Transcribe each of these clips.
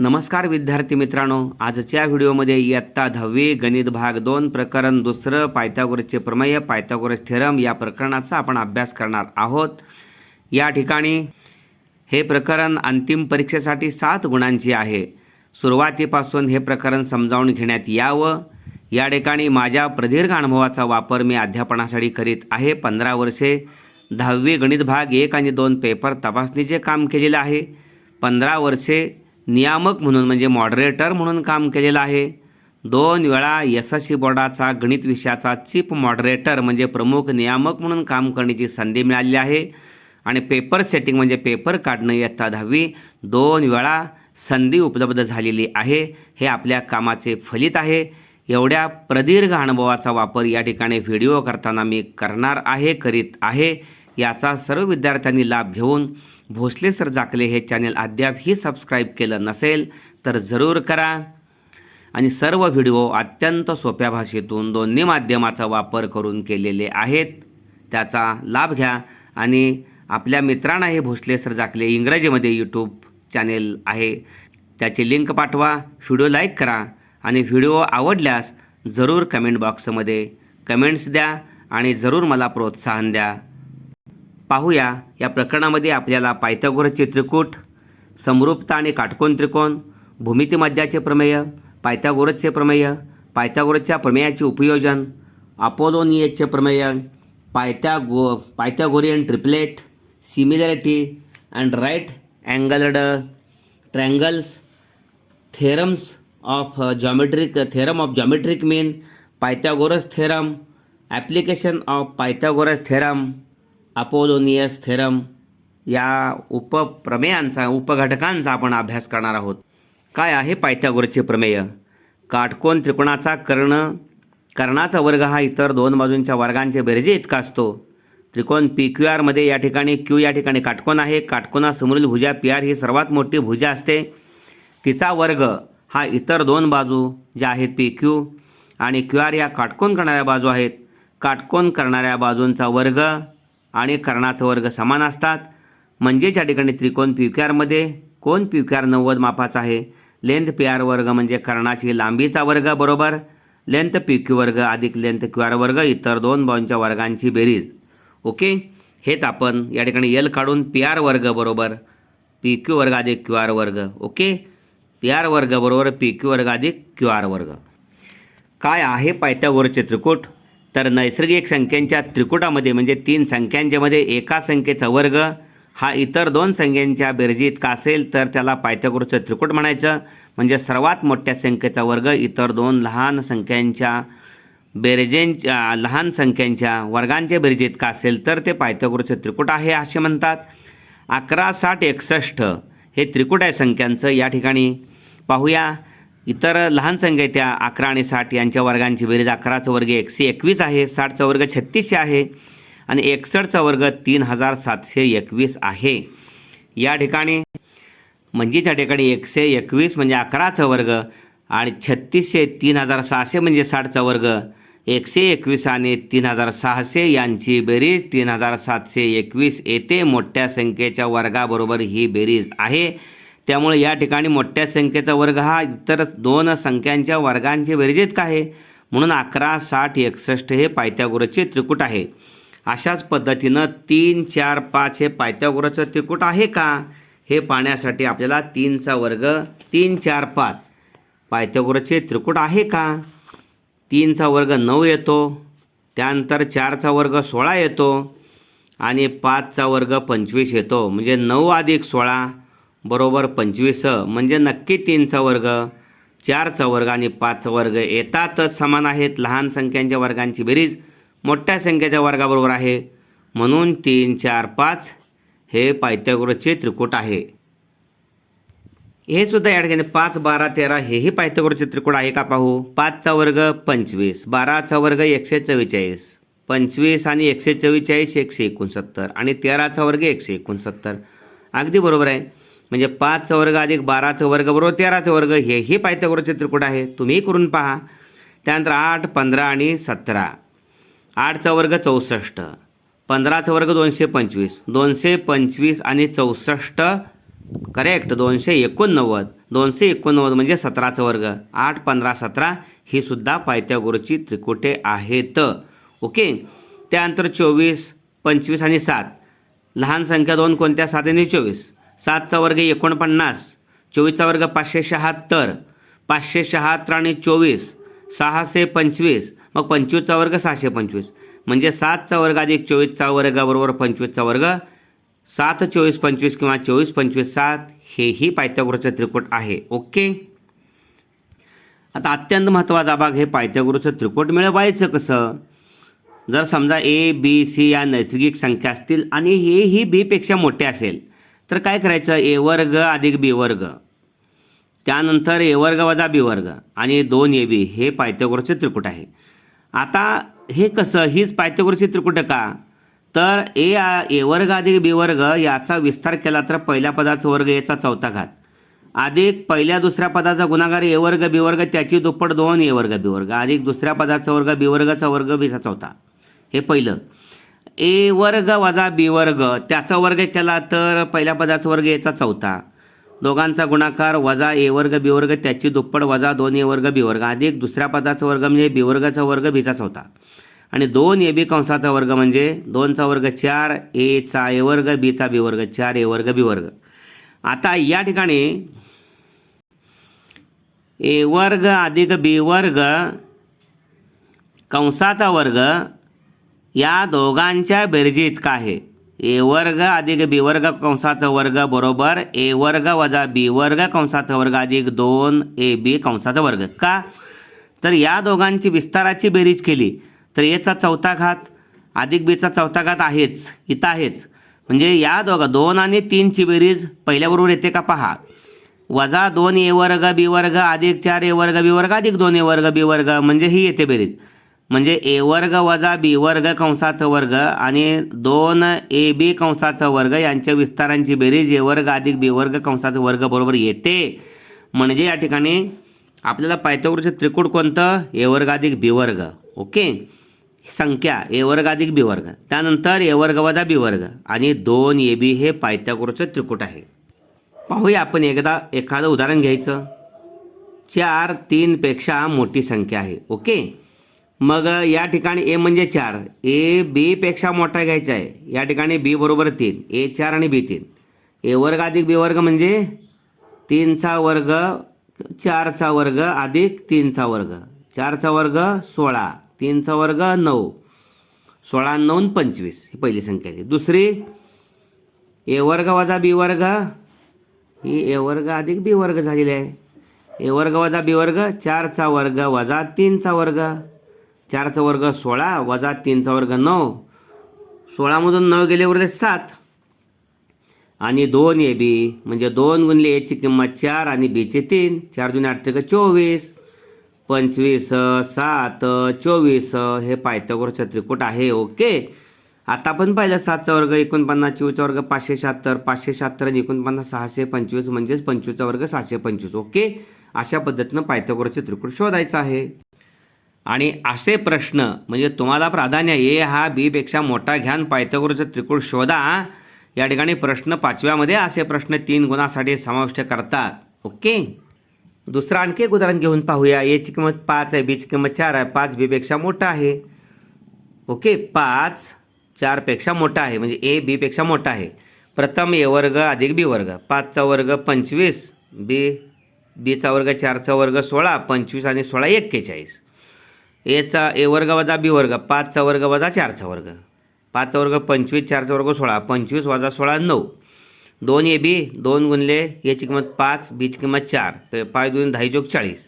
नमस्कार विद्यार्थी मित्रांनो आजच्या व्हिडिओमध्ये इयत्ता दहावी गणित भाग दोन प्रकरण दुसरं पायथागोरसचे प्रमेय पायथागोरस थेरम या प्रकरणाचा आपण अभ्यास करणार आहोत या ठिकाणी हे प्रकरण अंतिम परीक्षेसाठी सात गुणांची आहे सुरुवातीपासून हे प्रकरण समजावून घेण्यात यावं या ठिकाणी माझ्या प्रदीर्घ अनुभवाचा वापर मी अध्यापनासाठी करीत आहे पंधरा वर्षे दहावी गणित भाग एक आणि दोन पेपर तपासणीचे काम केलेलं आहे पंधरा वर्षे नियामक म्हणून म्हणजे मॉडरेटर म्हणून काम केलेलं आहे दोन वेळा सी बोर्डाचा गणित विषयाचा चीफ मॉडरेटर म्हणजे प्रमुख नियामक म्हणून काम करण्याची संधी मिळाली आहे आणि पेपर सेटिंग म्हणजे पेपर काढणं इयत्ता दहावी दोन वेळा संधी उपलब्ध झालेली आहे हे आपल्या कामाचे फलित आहे एवढ्या प्रदीर्घ अनुभवाचा वापर या ठिकाणी व्हिडिओ करताना मी करणार आहे करीत आहे याचा सर्व विद्यार्थ्यांनी लाभ घेऊन भोसले सर जाकले हे चॅनेल अद्यापही सबस्क्राईब केलं नसेल तर जरूर करा आणि सर्व व्हिडिओ अत्यंत सोप्या भाषेतून दोन्ही माध्यमाचा वापर करून केलेले आहेत त्याचा लाभ घ्या आणि आपल्या मित्रांना हे भोसले सर जाकले इंग्रजीमध्ये यूट्यूब चॅनेल आहे त्याची लिंक पाठवा व्हिडिओ लाईक करा आणि व्हिडिओ आवडल्यास जरूर कमेंट बॉक्समध्ये कमेंट्स द्या आणि जरूर मला प्रोत्साहन द्या पाहूया या प्रकरणामध्ये आपल्याला पायथागोरसचे त्रिकूट समरूपता आणि काटकोन त्रिकोण भूमितीमध्याचे प्रमेय पायथागोरसचे प्रमेय पायथागोरसच्या प्रमेयाचे उपयोजन अपोलोनियचे प्रमेय पायथ्यागो Pythagorean triplet similarity and right angled triangles theorems of geometric theorem of geometric mean Pythagoras theorem application of Pythagoras theorem Apollonius theorem या उपप्रमेयांचा उपघटकांचा आपण अभ्यास करणार आहोत काय आहे पायथ्यागोरचे प्रमेय काटकोन त्रिकोणाचा कर्ण कर्णाचा वर्ग हा इतर दोन बाजूंच्या वर्गांच्या बेरजे इतका असतो त्रिकोण पी क्यू आरमध्ये या ठिकाणी क्यू या ठिकाणी काटकोन आहे काटकोनासमोरील भुजा पी आर ही सर्वात मोठी भुजा असते तिचा वर्ग हा इतर दोन बाजू ज्या आहेत पी क्यू आणि क्यू आर या काटकोन करणाऱ्या बाजू आहेत काटकोन करणाऱ्या बाजूंचा वर्ग आणि कर्णाचं वर्ग समान असतात म्हणजेच या ठिकाणी त्रिकोण आरमध्ये कोण आर नव्वद मापाचा आहे लेंथ पी आर वर्ग म्हणजे कर्णाची लांबीचा वर्ग बरोबर लेंथ पी क्यू वर्ग अधिक लेंथ क्यू आर वर्ग इतर दोन बाऊंच्या वर्गांची बेरीज ओके हेच आपण या ठिकाणी एल काढून पी आर वर्ग बरोबर पी क्यू वर्ग अधिक क्यू आर वर्ग ओके पी आर वर्ग बरोबर पी क्यू वर्ग अधिक क्यू आर वर्ग काय आहे पायथ्यावर चित्रकूट तर नैसर्गिक संख्यांच्या त्रिकुटामध्ये म्हणजे तीन संख्यांच्यामध्ये एका संख्येचा वर्ग हा इतर दोन संख्यांच्या बेरजी का असेल तर त्याला पायथ्यागोरचं त्रिकुट म्हणायचं म्हणजे सर्वात मोठ्या संख्येचा वर्ग इतर दोन लहान संख्यांच्या बेरजेंच्या लहान संख्यांच्या वर्गांच्या बेरजेत का असेल तर ते पायथ्यागोरचं त्रिकुट आहे असे म्हणतात अकरा साठ एकसष्ट हे त्रिकुट आहे संख्यांचं या ठिकाणी पाहूया इतर लहान संख्या त्या अकरा आणि साठ यांच्या वर्गांची बेरीज अकराचा वर्ग एकशे एकवीस आहे साठचा वर्ग छत्तीसशे आहे आणि एकसष्टचा वर्ग तीन हजार सातशे एकवीस आहे या ठिकाणी म्हणजे त्या ठिकाणी एकशे एकवीस म्हणजे अकराचा वर्ग आणि छत्तीसशे तीन हजार सहाशे म्हणजे साठचा वर्ग एकशे एकवीस आणि तीन हजार सहाशे यांची बेरीज तीन हजार सातशे एकवीस येते मोठ्या संख्येच्या वर्गाबरोबर ही बेरीज आहे त्यामुळे या ठिकाणी मोठ्या संख्येचा वर्ग हा इतर दोन संख्यांच्या वर्गांची बेरजेत आहे म्हणून अकरा साठ एकसष्ट हे पायत्यागुराचे त्रिकूट आहे अशाच पद्धतीनं तीन चार पाच हे पायत्यागुराचं त्रिकूट आहे का हे पाहण्यासाठी आपल्याला तीनचा वर्ग तीन चार पाच पायत्यागुराचे त्रिकूट आहे का तीनचा वर्ग नऊ येतो त्यानंतर चारचा वर्ग सोळा येतो आणि पाचचा वर्ग पंचवीस येतो म्हणजे नऊ अधिक सोळा बरोबर पंचवीस म्हणजे नक्की तीनचा वर्ग चारचा वर्ग आणि पाचचा वर्ग येतातच समान आहेत लहान संख्यांच्या वर्गांची बेरीज मोठ्या संख्येच्या वर्गाबरोबर आहे म्हणून तीन चार पाच हे पायथ्यागोरसचे त्रिकोट आहे हे सुद्धा या ठिकाणी पाच बारा तेरा हेही पायथ्यागोरसचे त्रिकोट आहे का पाहू पाचचा वर्ग पंचवीस बाराचा वर्ग एकशे चव्वेचाळीस पंचवीस आणि एकशे चव्वेचाळीस एकशे एकोणसत्तर आणि तेराचा वर्ग एकशे एकोणसत्तर अगदी बरोबर आहे म्हणजे पाचचा वर्ग अधिक बाराचा वर्ग बरोबर तेराचं वर्ग हेही पायथागोरचे त्रिकोण आहे तुम्हीही करून पहा त्यानंतर आठ पंधरा आणि सतरा आठचा वर्ग चौसष्ट पंधराचा वर्ग दोनशे पंचवीस दोनशे पंचवीस आणि चौसष्ट करेक्ट दोनशे एकोणनव्वद दोनशे एकोणनव्वद म्हणजे सतराचं वर्ग आठ पंधरा सतरा ही सुद्धा पायथ्यागोरची त्रिकोटे आहेत ओके त्यानंतर चोवीस पंचवीस आणि सात लहान संख्या दोन कोणत्या सात आणि चोवीस सातचा वर्ग एकोणपन्नास चोवीसचा वर्ग पाचशे शहात्तर पाचशे शहात्तर आणि चोवीस सहाशे पंचवीस मग पंचवीसचा वर्ग सहाशे पंचवीस म्हणजे सातचा वर्ग अधिक चोवीसचा वर्ग वर्गाबरोबर पंचवीसचा वर्ग सात चोवीस पंचवीस किंवा चोवीस पंचवीस सात हेही पायथ्यागुरूचं त्रिकोट आहे ओके आता अत्यंत महत्त्वाचा भाग हे पायथ्यागुरूचं त्रिकोट मिळवायचं कसं जर समजा ए बी सी या नैसर्गिक संख्या असतील आणि हे ही बीपेक्षा मोठे असेल तर काय करायचं ए वर्ग अधिक बी वर्ग त्यानंतर ए वर्ग वजा बी वर्ग आणि दोन ए बी हे पायथ्यागोरचे त्रिकुट आहे आता हे कसं हीच पायथ्यागोरची त्रिकुट का तर ए ए वर्ग अधिक बी वर्ग याचा विस्तार केला तर पहिल्या पदाचा वर्ग याचा चौथा घात अधिक पहिल्या दुसऱ्या पदाचा गुन्हागार ए वर्ग बी वर्ग त्याची दुप्पट दोन ए वर्ग बी वर्ग अधिक दुसऱ्या पदाचा वर्ग बी वर्गाचा वर्ग बीचा चौथा हे पहिलं ए वर्ग वजा बी वर्ग त्याचा वर्ग केला तर पहिल्या पदाचा वर्ग याचा चौथा दोघांचा गुणाकार वजा ए वर्ग बी वर्ग त्याची दुप्पट वजा दोन ए वर्ग बी वर्ग अधिक दुसऱ्या पदाचा वर्ग म्हणजे बी वर्गाचा वर्ग बीचा चौथा आणि दोन ए बी कंसाचा वर्ग म्हणजे दोनचा वर्ग चार एचा ए वर्ग बीचा बी वर्ग चार ए वर्ग बी वर्ग आता या ठिकाणी ए वर्ग अधिक बी वर्ग कंसाचा वर्ग या दोघांच्या बेरजेत इतका आहे ए वर्ग अधिक बी वर्ग कंसाचा वर्ग बरोबर ए वर्ग वजा बी वर्ग कंसाचा वर्ग अधिक दोन ए बी कंसाचा वर्ग का तर या दोघांची विस्ताराची बेरीज केली तर एचा चौथा घात अधिक बीचा चौथा घात आहेच इथं आहेच म्हणजे या दोघा दोन आणि तीनची बेरीज पहिल्याबरोबर येते का पहा वजा दोन ए वर्ग बी वर्ग अधिक चार ए वर्ग बी वर्ग अधिक दोन ए वर्ग बी वर्ग म्हणजे ही येते बेरीज म्हणजे ए वर्ग वजा बी वर्ग कंसाचा वर्ग आणि दोन ए बी कंसाचा वर्ग यांच्या विस्तारांची बेरीज ए वर्ग अधिक बी वर्ग कंसाचा वर्ग बरोबर येते म्हणजे या ठिकाणी आपल्याला पायथ्यावरचे त्रिकूट कोणतं ए वर्ग अधिक बी वर्ग ओके संख्या ए वर्ग अधिक बी वर्ग त्यानंतर ए वर्ग वजा बी वर्ग आणि दोन ए बी हे पायथ्याकोरचं त्रिकूट आहे पाहूया आपण एकदा एखादं उदाहरण घ्यायचं चार तीनपेक्षा मोठी संख्या आहे ओके मग या ठिकाणी ए म्हणजे चार ए बीपेक्षा मोठा घ्यायचा आहे या ठिकाणी बी बरोबर तीन ए चार आणि बी तीन ए वर्ग अधिक बी वर्ग म्हणजे तीनचा वर्ग चारचा वर्ग अधिक तीनचा वर्ग चारचा वर्ग सोळा तीनचा वर्ग नऊ सोळा नऊ पंचवीस ही पहिली संख्या आहे दुसरी ए वर्ग वजा बी वर्ग ही ए वर्ग अधिक बी वर्ग झालेली आहे ए वर्ग वजा बी वर्ग चारचा वर्ग वजा तीनचा वर्ग चारचा वर्ग सोळा वजा तीनचा वर्ग नऊ सोळामधून नऊ गेले उरले सात आणि दोन ए बी म्हणजे दोन गुणले एची किंमत चार आणि बीचे तीन चार जुने आठ ते चोवीस पंचवीस सात चोवीस हे पायतगोर त्रिकूट आहे ओके आता आपण पाहिलं सातचा वर्ग एकोणपन्नास चोवीसचा वर्ग पाचशे शहात्तर पाचशे शहात्तर आणि एकोणपन्नास सहाशे पंचवीस म्हणजेच पंचवीसचा वर्ग सहाशे पंचवीस ओके अशा पद्धतीनं पायथागोरचे त्रिकूट शोधायचं आहे आणि असे प्रश्न म्हणजे तुम्हाला प्राधान्य ए हा बीपेक्षा मोठा घ्यान पायथगोरचं त्रिकोण शोधा या ठिकाणी प्रश्न पाचव्यामध्ये असे प्रश्न तीन गुणासाठी समाविष्ट करतात ओके दुसरं आणखी एक उदाहरण घेऊन पाहूया एची किंमत पाच आहे बीची किंमत चार आहे पाच बीपेक्षा मोठा आहे ओके पाच चारपेक्षा मोठा आहे म्हणजे ए बीपेक्षा मोठा आहे प्रथम ए वर्ग अधिक बी वर्ग पाचचा वर्ग पंचवीस बी बीचा वर्ग चारचा वर्ग सोळा पंचवीस आणि सोळा एक्केचाळीस एचा ए वर्ग वजा बी वर्ग पाचचा वर्ग वजा चारचा वर्ग पाचचा वर्ग पंचवीस चारचा वर्ग सोळा पंचवीस वजा सोळा नऊ दोन ए बी दोन गुणले याची किंमत पाच बीची किंमत चार पाच दोन दहा चोक चाळीस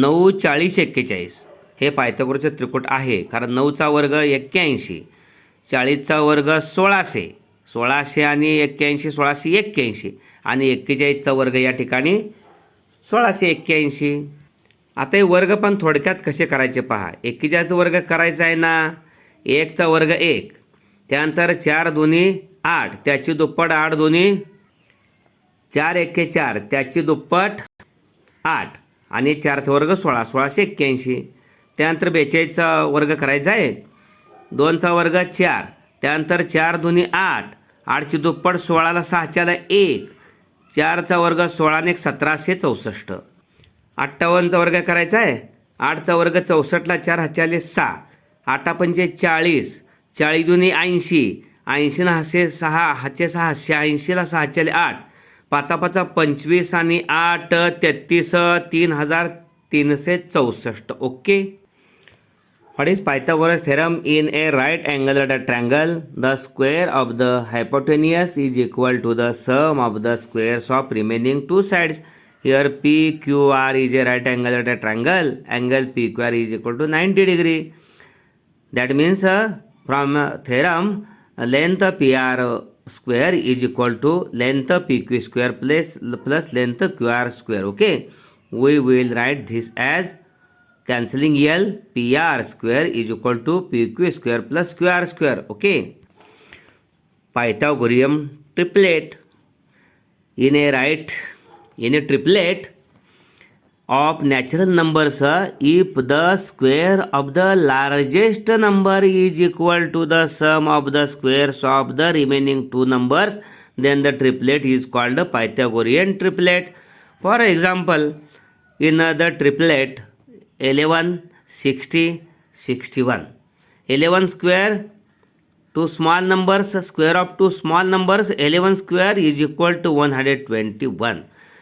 नऊ चाळीस एक्केचाळीस हे पायथागोरचे त्रिकोट आहे कारण नऊचा वर्ग एक्क्याऐंशी चाळीसचा वर्ग सोळाशे सोळाशे आणि एक्क्याऐंशी सोळाशे एक्क्याऐंशी आणि एक्केचाळीसचा वर्ग या ठिकाणी सोळाशे एक्क्याऐंशी आता हे वर्ग पण थोडक्यात कसे करायचे पहा एकेचाच वर्ग करायचा आहे ना एकचा वर्ग एक त्यानंतर चार दोन्ही आठ त्याची दुप्पट आठ दोन्ही चार एक्के चार त्याची दुप्पट आठ आणि चारचा वर्ग सोळा सोळाशे एक्क्याऐंशी त्यानंतर बेचाळीसचा वर्ग करायचा आहे दोनचा वर्ग चार त्यानंतर चार दोन्ही आठ आठची दुप्पट सोळाला सहाच्याला एक चारचा वर्ग सोळाने एक सतराशे चौसष्ट अठ्ठावन्नचा वर्ग करायचा आहे आठचा वर्ग चौसष्टला चार हातच्याले सहा आठा पंचे चाळीस चाळीस जुनी ऐंशी ऐंशी ना सहा हाचे सहाशे ऐंशी ला सहा हच्या आठ पाचपाचा पंचवीस आणि आठ तेहत्तीस तीन हजार तीनशे चौसष्ट okay is Pythagoras theorem in a right angle a triangle the square of the hypotenuse is equal to the sum of the square of remaining two sides here PQR is a right angle at a triangle, angle PQR is equal to 90 degree. That means uh, from uh, theorem, uh, length PR square is equal to length PQ square plus, plus length QR square. Okay, we will write this as cancelling L PR square is equal to PQ square plus QR square. Okay, Pythagorean triplet in a right any triplet of natural numbers if the square of the largest number is equal to the sum of the squares of the remaining two numbers then the triplet is called a pythagorean triplet for example in the triplet 11 11 square two small numbers square of two small numbers 11 square is equal to 121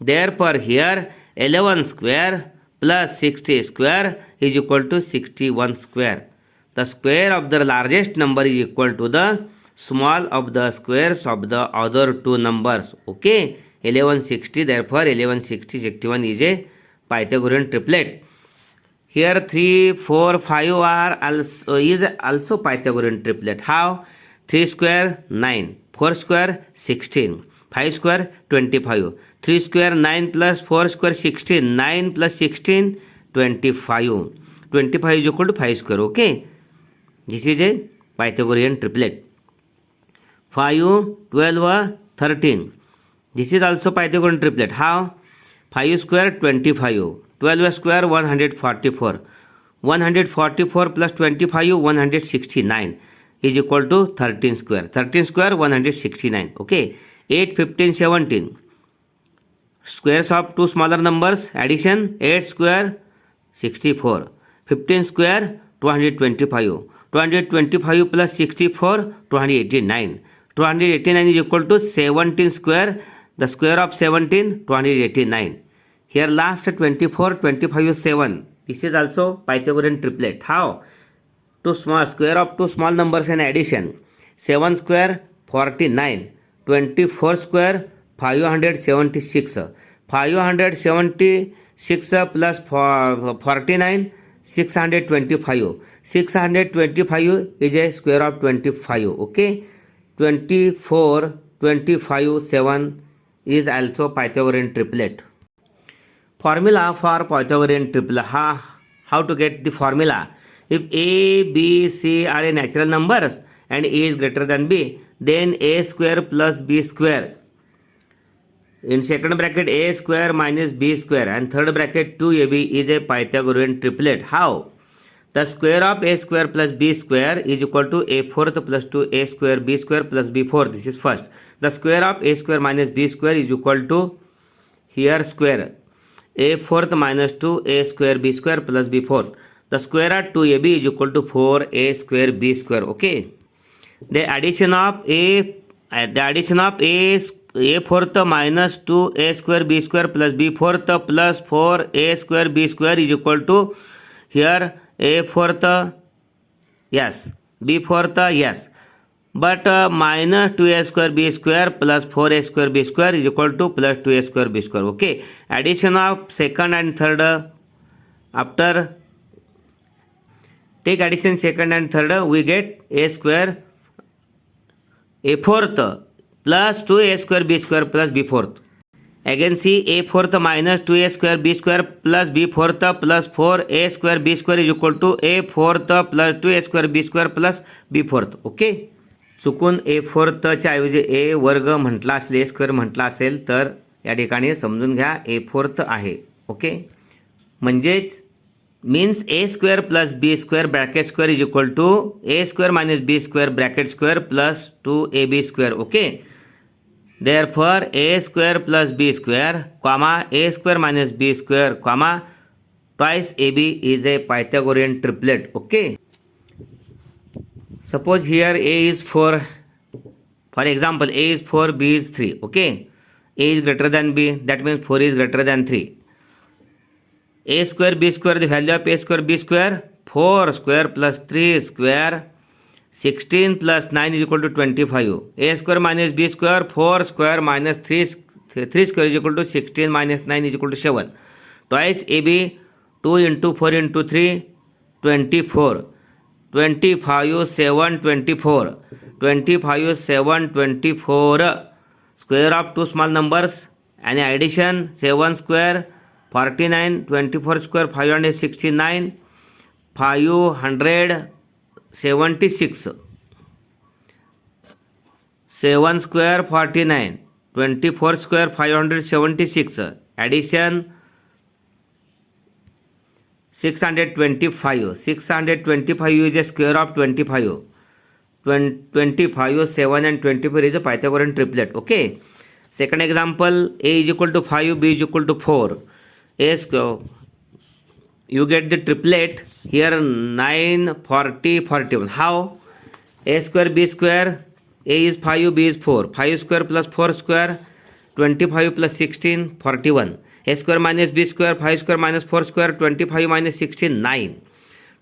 Therefore, here 11 square plus 60 square is equal to 61 square. The square of the largest number is equal to the small of the squares of the other two numbers. Okay, 1160, therefore 1160, 61 is a Pythagorean triplet. Here 3, 4, 5 are also, uh, is also Pythagorean triplet. How? 3 square 9, 4 square 16. 5 square 25. 3 square 9 plus 4 square 16. 9 plus 16 25. 25 is equal to 5 square. Okay. This is a Pythagorean triplet. 5, 12, 13. This is also Pythagorean triplet. How? 5 square 25. 12 square 144. 144 plus 25 169 is equal to 13 square. 13 square 169. Okay. 8, 15, 17. Squares of two smaller numbers, addition 8 square 64, 15 square 225, 225 plus 64 289, 289 is equal to 17 square, the square of 17 289. Here last 24, 25 is 7. This is also Pythagorean triplet. How? Two small square of two small numbers in addition. 7 square 49. Twenty four square five hundred seventy six five hundred seventy six plus forty nine six hundred twenty five six hundred twenty five is a square of twenty five okay twenty four twenty five seven is also Pythagorean triplet formula for Pythagorean triple. How, how to get the formula? If a, b, c are natural numbers and a is greater than b, then a square plus b square in second bracket a square minus b square and third bracket 2ab is a pythagorean triplet how the square of a square plus b square is equal to a fourth plus 2a square b square plus b fourth this is first the square of a square minus b square is equal to here square a fourth minus 2a square b square plus b fourth the square of 2ab is equal to 4a square b square okay the addition of a uh, the addition of a a fourth minus 2 a square b square plus b fourth plus 4 a square b square is equal to here a fourth yes b fourth yes but uh, minus 2a square b square plus 4a square b square is equal to plus 2a square b square okay addition of second and third after take addition second and third we get a square A fourth plus two A square B square plus B fourth again C A fourth minus two A square B square plus B fourth plus four A square B square is equal to A fourth plus two A square B square plus B fourth okay चुकून A फोर्थच्या ऐवजी ए वर्ग म्हटला असेल ए square म्हटला असेल तर या ठिकाणी समजून घ्या ए फोर्थ आहे ओके म्हणजेच means a square plus b square bracket square is equal to a square minus b square bracket square plus 2ab square. Okay, therefore a square plus b square comma a square minus b square comma twice ab is a Pythagorean triplet. Okay, suppose here a is 4, for example a is 4, b is 3. Okay, a is greater than b, that means 4 is greater than 3 a square b square, the value of a square b square 4 square plus 3 square 16 plus 9 is equal to 25. A square minus b square 4 square minus 3 square is equal to 16 minus 9 is equal to 7. Twice ab 2 into 4 into 3 24. 25 7 24. 25 7 24. Square of two small numbers. Any addition 7 square 49 24 square 569 576 7 square 49 24 square 576 addition 625 625 is a square of 25 25 7 and 24 is a pythagorean triplet okay second example a is equal to 5 b is equal to 4 Yes, uh, you get the triplet here 9, 40, 41. How? A square, B square, A is 5, B is 4. 5 square plus 4 square, 25 plus 16, 41. A square minus B square, 5 square minus 4 square, 25 minus 16, 9.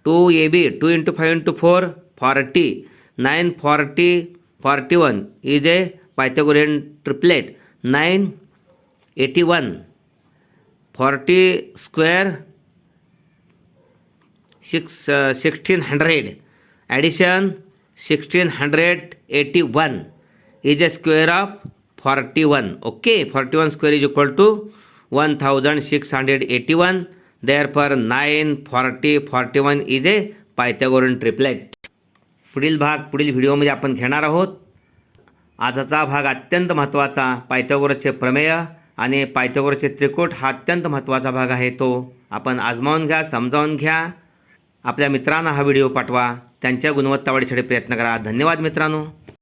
2AB, 2 into 5 into 4, 40. 9, 40, 41 is a Pythagorean triplet. 9, 81. Forty square six sixteen hundred addition sixteen hundred eighty one is a square of forty one okay forty one square is equal to one thousand six hundred eighty one therefore nine forty forty one is a Pythagorean triplet पुढील भाग पुढील व्हिडिओमध्ये आपण घेणार आहोत आजचा भाग अत्यंत महत्त्वाचा पायथ्यागोरचे प्रमेय आणि पायथोगोरचे त्रिकोट हा अत्यंत महत्त्वाचा भाग आहे तो आपण आजमावून घ्या समजावून घ्या आपल्या मित्रांना हा व्हिडिओ पाठवा त्यांच्या गुणवत्ता वाढीसाठी प्रयत्न करा धन्यवाद मित्रांनो